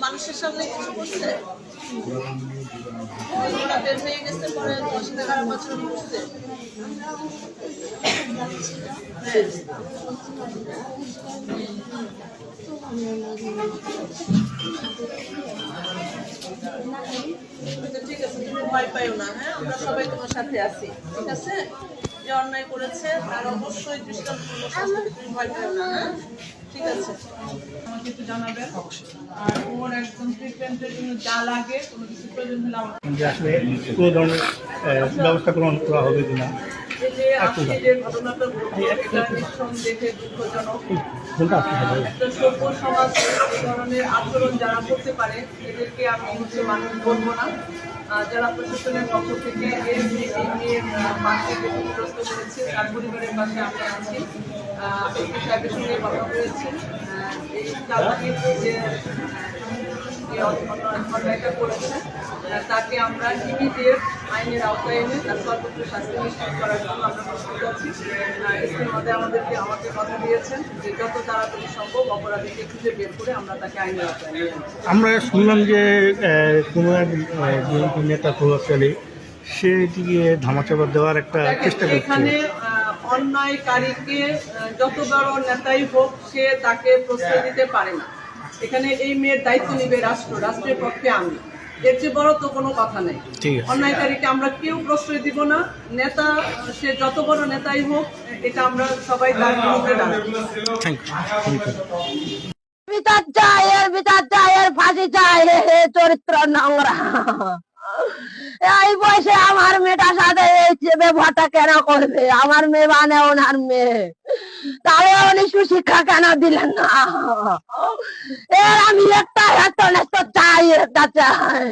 মানুষের সামনে কিছু করছে? বের হয়ে গেছে পরে খারাপ আচরণ করছে হ্যাঁ। ঠিক আছে, তুমি ভয় পাইও না হ্যাঁ? আমরা সবাই তোমার সাথে আছি, ঠিক আছে? যে অন্যায় করেছে, তার অবশ্যই দৃষ্টান্তমূলক ভয় পেও না হ্যাঁ? ঠিক আছে। আমাকে একটু জানাবেন। আর ওর একদম ট্রিটমেন্টের জন্য যা লাগে, কোনো কিছু প্রয়োজন হলে আমার যে আসলে কোনো ধরনের ব্যবস্থা গ্রহণ করা হবে কিনা? যে আজকে যে ঘটনাটা ঘটলো এটা নিঃসন্দেহে দুঃখজনক। একটা সভ্য সমাজ এই ধরনের আচরণ যারা করতে পারে এদেরকে আমি হচ্ছে মানুষ বলব না। যারা প্রশাসনের পক্ষ থেকে এই মেয়ের মাকে ক্ষতিগ্রস্ত করেছে তার পরিবারের পাশে আমরা আছি। সাহেবের সঙ্গে কথা বলেছি। এই চালকের যে যে অন্যায়টা করেছে। তাকে আমরা ইমিডিয়েট আইনের আওতায় এনে তার সর্বোচ্চ শাস্তি নিশ্চিত করার জন্য আমরা প্রস্তুত আছি। মধ্যে আমাদেরকে আমাকে কথা দিয়েছেন যে যত তাড়াতাড়ি সম্ভব অপরাধীকে খুঁজে বের করে আমরা তাকে আইনের আওতায় নিয়ে আমরা শুনলাম যে কোনো এক নেতা প্রভাবশালী সে এটিকে ধামাচাপা দেওয়ার একটা চেষ্টা করছে। এখানে অন্যায়কারীকে যত বড় নেতাই হোক সে তাকে প্রশ্রয় দিতে পারে না। এখানে এই মেয়ের দায়িত্ব নিবে রাষ্ট্র রাষ্ট্রের পক্ষে আমি। এর চেয়ে বড় তো কোনো কথা নেই। অন্যায়কারীকে আমরা কেউ প্রশ্রয় দিব না। নেতা সে যত বড় নেতাই হোক এটা আমরা সবাই তার বিরুদ্ধে বিচার চাই এর বিচার চাই এর ফাঁসি চাই হে চরিত্র নোংরা। এই বয়সে আমার মেয়েটার সাথে ব্যবহারটা কেন করবে? আমার মেয়ে মানে ওনার মেয়ে। তাহলে উনি সুশিক্ষা কেন দিলেন না? এর আমি একটা হেতন চাই, একটা চাই।